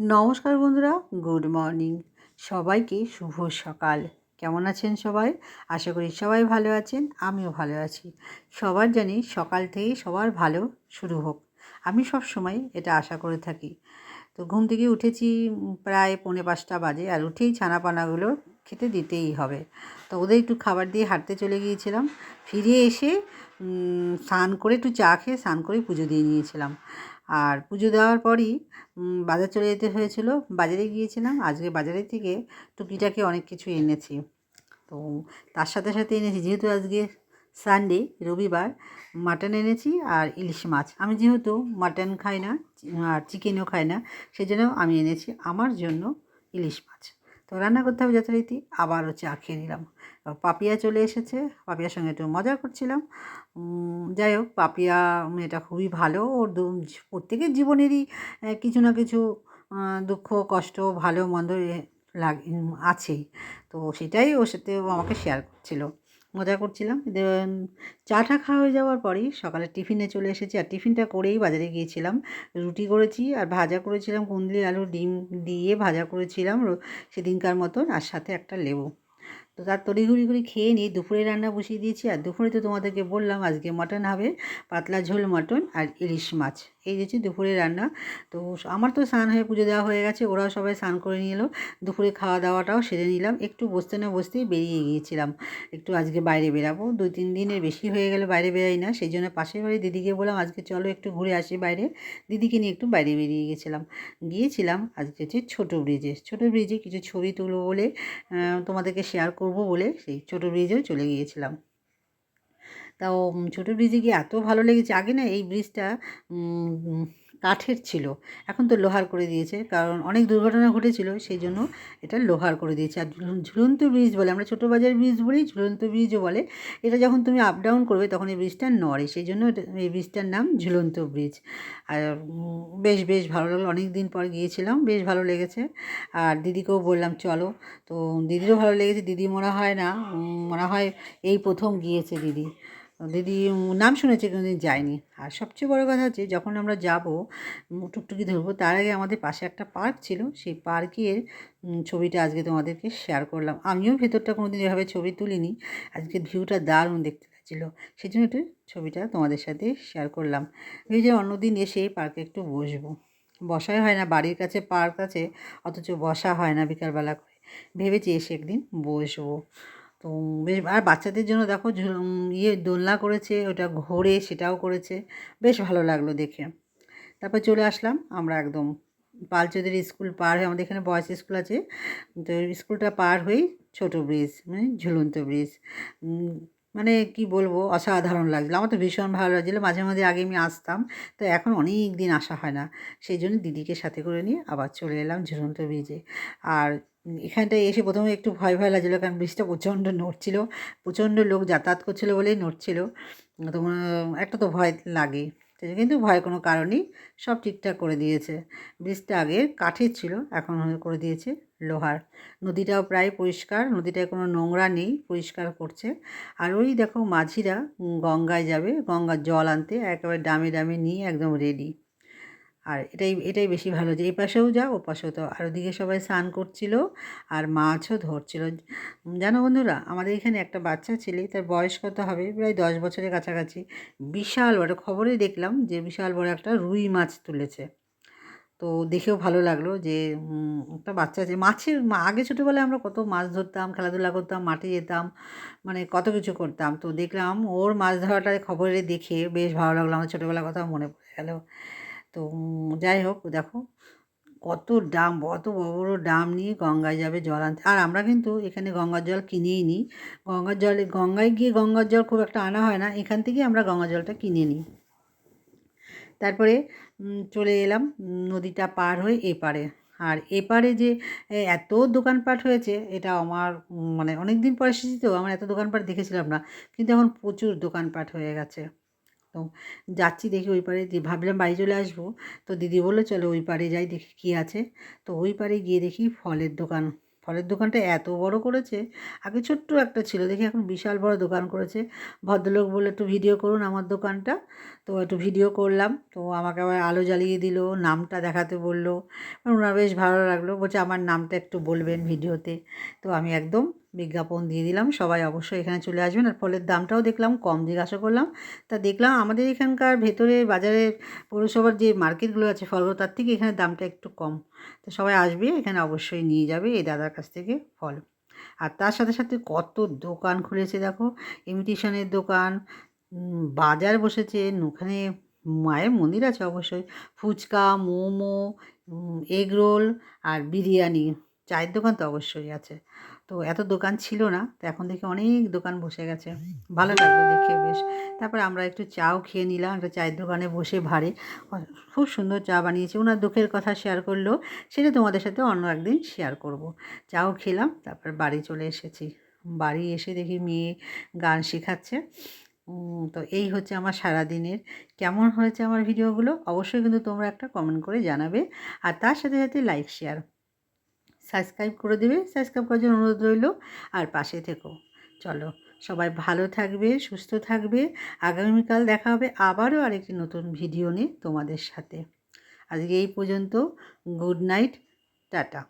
নমস্কার বন্ধুরা, good morning. সবাইকে শুভ সকাল। কেমন আছেন সবাই? আশা করি সবাই ভালো আছেন, আমিও ভালো আছি। সবার জানি সকাল থেকেই সবার ভালো শুরু হোক। আমি সব সময় এটা আশা করে থাকি। তো ঘুম থেকে উঠেছি প্রায় পৌনে পাঁচটা বাজে, আর উঠেই ছানাপানাগুলো খেতে দিতেই হবে। তো ওদের একটু খাবার দিয়ে হাঁটতে চলে গিয়েছিলাম। ফিরে এসে স্নান করে একটু চা খেয়ে স্নান করে পুজো দিয়ে নিয়েছিলাম। আর পুজো দেওয়ার পরই বাজার চলে যেতে হয়েছিল। বাজারে গিয়েছিলাম। আজকে বাজারের থেকে টুকিটাকে অনেক কিছু এনেছি। তো তার সাথে সাথে এনেছি, যেহেতু আজকে সানডে রবিবার মাটন এনেছি আর ইলিশ মাছ। আমি যেহেতু মাটন খাই না, আর চিকেনও খাই না, সেজন্য আমি এনেছি আমার জন্য ইলিশ মাছ। তো রান্না করতে হবে যথারীতি। আবারও চা খেয়ে নিলাম। পাপিয়া চলে এসেছে। পাপিয়ার সঙ্গে একটু মজা করছিলাম। যাই হোক, পাপিয়া এটা খুবই ভালো। ওর প্রত্যেকের জীবনেরই কিছু না কিছু দুঃখ, কষ্ট, ভালো, মন্দ লাগে আছেই। তো সেটাই ওর সাথে আমাকে শেয়ার করছিল। মজা করছিলাম। চাটা খাওয়া হয়ে যাওয়ার পরেই সকালে টিফিনে চলে এসেছি আর টিফিনটা করেই বাজারে গিয়েছিলাম। রুটি করেছি আর ভাজা করেছিলাম কুন্দলি আলু, ডিম দিয়ে ভাজা করেছিলাম সেদিনকার মতন। আর সাথে একটা লেবু। তো তার তড়িঘড়ি করে খেয়ে নিয়ে দুপুরে রান্না বসিয়ে দিয়েছি। আর দুপুরে তো তোমাদেরকে বললাম আজকে মটন হবে, পাতলা ঝোল মটন আর ইলিশ মাছ। এই হচ্ছে দুপুরে রান্না। তো আমার তো স্নান হয়ে পুজো দেওয়া হয়ে গেছে, ওরাও সবাই স্নান করে নিল দুপুরে খাওয়া দাওয়াটাও সেরে নিলাম। একটু বসতে না বসতেই বেরিয়ে গিয়েছিলাম। একটু আজকে বাইরে বেরাবো। দুই তিন দিনের বেশি হয়ে গেলে বাইরে বেরাই না। সেই জন্য পাশের বাড়ি দিদিকে বললাম, আজকে চলো একটু ঘুরে আসি বাইরে। দিদিকে নিয়ে একটু বাইরে বেরিয়ে গেছিলাম। গিয়েছিলাম আজকে হচ্ছে ছোটো ব্রিজে। ছোটো ব্রিজে কিছু ছবি তুলবো বলে তোমাদেরকে শেয়ার করব। বলে সেই ছোটো ব্রিজেও চলে গিয়েছিলাম। তাও ছোটো ব্রিজে গিয়ে এত ভালো লেগেছে। আগে না এই ব্রিজটা কাঠের ছিল। এখন তো লোহার করে দিয়েছে, কারণ অনেক দুর্ঘটনা ঘটেছিল সেই জন্য এটা লোহার করে দিয়েছে। আর ঝুলন- ঝুলন্ত ব্রিজ বলে, আমরা ছোটো বাজার ব্রিজ বলি, ঝুলন্ত ব্রিজও বলে, এটা যখন তুমি আপ ডাউন করবে তখন এই ব্রিজটা নড়ে সেই জন্য এই ব্রিজটার নাম ঝুলন্ত ব্রিজ আর বেশ বেশ ভালো লাগল অনেক দিন পর গিয়েছিলাম, বেশ ভালো লেগেছে। আর দিদিকেও বললাম, চলো। তো দিদিরও ভালো লেগেছে, দিদি মনে হয় না মনে হয় এই প্রথম গিয়েছে দিদি। দিদি নাম শুনেছে, কোনোদিন যায়নি আর সবচেয়ে বড় কথা হচ্ছে, যখন আমরা যাব টুকটুকি ধরবো, তার আগে আমাদের পাশে একটা পার্ক ছিল, সেই পার্কের ছবিটা আজকে তোমাদেরকে শেয়ার করলাম। আমিও ভেতরটা কোনোদিন এভাবে ছবি তুলিনি, আজকে ভিউটা দারুণ দেখতে লাগছিল। সেই জন্য একটু ছবিটা তোমাদের সাথে শেয়ার করলাম। যে অন্যদিন এসে পার্কে একটু বসবো। বসাই হয় না, বাড়ির কাছে পার্ক আছে, অথচ বসা হয় না বিকালবেলা করে। ভেবেছি এসে একদিন বসবো। তো বেশ, আর বাচ্চাদের জন্য দেখো ইয়ে দোলনা করেছে, ওটা ঘোরে, সেটাও করেছে। বেশ ভালো লাগল দেখে। তারপর চলে আসলাম আমরা একদম পালচৌধুরী স্কুল পার হয়ে, আমাদের এখানে বয়েজ স্কুল আছে। তো স্কুলটা পার হয়েই ছোটো ব্রিজ মানে ঝুলন্ত ব্রিজ মানে কি বলব, অসাধারণ লাগছিল। আমার তো ভীষণ ভালো লাগছিল। মাঝে মাঝে আগে আমি আসতাম, তো এখন অনেক দিন আসা হয় না। সেই জন্য দিদিকে সাথে করে নিয়ে আবার চলে এলাম ঝুলন্ত ব্রিজে আর এখানটায় এসে প্রথমে একটু ভয় ভয় লাগছিল, কারণ ব্রিজটা প্রচণ্ড নড়ছিল, প্রচণ্ড লোক যাতায়াত করছিল বলেই নড়ছিল। তোমার একটা তো ভয় লাগে, কিন্তু ভয়ের কোনো কারণই সব ঠিকঠাক করে দিয়েছে। ব্রিজটা আগে কাঠের ছিল, এখন করে দিয়েছে লোহার। নদীটাও প্রায় পরিষ্কার, নদীটায় কোনো নোংরা নেই, পরিষ্কার করছে। আর ওই দেখো মাঝিরা গঙ্গায় যাবে, গঙ্গার জল আনতে, একেবারে ডামে ডামে নিয়ে একদম রেডি আর এটাই এটাই বেশি ভালো যে এই পাশেও যা ও পাশেও তো আর ওদিকে সবাই স্নান করছিল আর মাছও ধরছিল। জানো বন্ধুরা, আমাদের এখানে একটা বাচ্চা ছেলে, তার বয়স কত হবে? প্রায় দশ বছরের কাছাকাছি। বিশাল বড় খবরে দেখলাম যে বিশাল বড় একটা রুই মাছ তুলেছে। তো দেখেও ভালো লাগল যে একটা বাচ্চা আছে মাছের আগে ছোটোবেলায় আমরা কত মাছ ধরতাম, খেলাধুলা করতাম, মাঠে যেতাম মানে কত কিছু করতাম। তো দেখলাম ওর মাছ ধরাটা খবরে দেখে বেশ ভালো লাগল, আমার ছোটোবেলার কথা মনে পড়ে গেল। তো যাই হোক দেখো কত ডাম, কত বড় বড় ডাম নিয়ে গঙ্গায় যাবে জল আনতে। আর আমরা কিন্তু এখানে গঙ্গার জল কিনেই নিই। গঙ্গার জলে, গঙ্গায় গিয়ে গঙ্গার জল খুব একটা আনা হয় না। এখান থেকেই আমরা গঙ্গার জলটা কিনে নিই। তারপরে চলে এলাম নদীটা পার হয়ে এপারে। আর এপারে যে এত দোকানপাট হয়েছে, এটা আমার মানে অনেক দিন পরে এসেছি তো, আমার এত দোকানপাট দেখেছিলাম না। কিন্তু এখন প্রচুর দোকানপাট হয়ে গেছে। তো যাচ্ছি দেখি ওই পারে ভাবলাম বাড়ি চলে আসব। তো দিদি বলল, চলো ওই পারে যাই, দেখি কী আছে। তো ওই পারে গিয়ে দেখি ফলের দোকান। ফলের দোকানটা এত বড় করেছে, আগে ছোট্ট একটা ছিল, দেখি এখন বিশাল বড় দোকান করেছে। ভদ্রলোক বলে একটু ভিডিও করুন আমার দোকানটা। তো একটু ভিডিও করলাম, তো আমাকে আবার আলো জ্বালিয়ে দিল, নামটা দেখাতে বলল। ওনার বেশ ভালো লাগল, বলছে, আমার নামটা একটু বলবেন ভিডিওতে তো আমি একদম বিজ্ঞাপন দিয়ে দিলাম, সবাই অবশ্যই এখানে চলে আসবেন। আর ফলের দামটাও দেখলাম, কম জিজ্ঞাসা করলাম। তা দেখলাম আমাদের এখানকার ভেতরে বাজারে পৌরসভার যে মার্কেটগুলো আছে ফলগুলো, তার থেকে এখানে দামটা একটু কম। তো সবাই আসবে, এখানে অবশ্যই নিয়ে যাবে এই দাদার কাছ থেকে ফল। আর তার সাথে সাথে কত দোকান খুলেছে দেখো ইমিটেশনের দোকান বাজার বসেছে, ওখানে মায়ের মন্দির আছে অবশ্যই, ফুচকা, মোমো এগরোল আর বিরিয়ানি, চায়ের দোকান তো অবশ্যই আছে। তো এত দোকান ছিল না, তো এখন দেখি অনেক দোকান বসে গেছে। ভালো লাগল দেখে বেশ। তারপরে আমরা একটু চাও খেয়ে নিলাম, একটা চায়ের দোকানে বসে ভাড়ে। খুব সুন্দর চা বানিয়েছে। ওনার দুঃখের কথা শেয়ার করল, সেটা তোমাদের সাথে অন্য একদিন শেয়ার করব। চাও খেলাম, তারপর বাড়ি চলে এসেছি। বাড়ি এসে দেখি মেয়ে গান শেখাচ্ছে। তো এই হচ্ছে আমার সারাদিনের। কেমন হয়েছে আমার ভিডিওগুলো? অবশ্যই কিন্তু তোমরা একটা কমেন্ট করে জানাবে। আর তার সাথে সাথে লাইক শেয়ার সাবস্ক্রাইব করে দেবে। সাবস্ক্রাইব করার জন্য অনুরোধ রইল। আর পাশে থেকো। চলো, সবাই ভালো থাকবে, সুস্থ থাকবে। আগামীকাল দেখা হবে আবারও আরেকটি নতুন ভিডিও নিয়ে তোমাদের সাথে। আজকে এই পর্যন্ত গুড নাইট টাটা।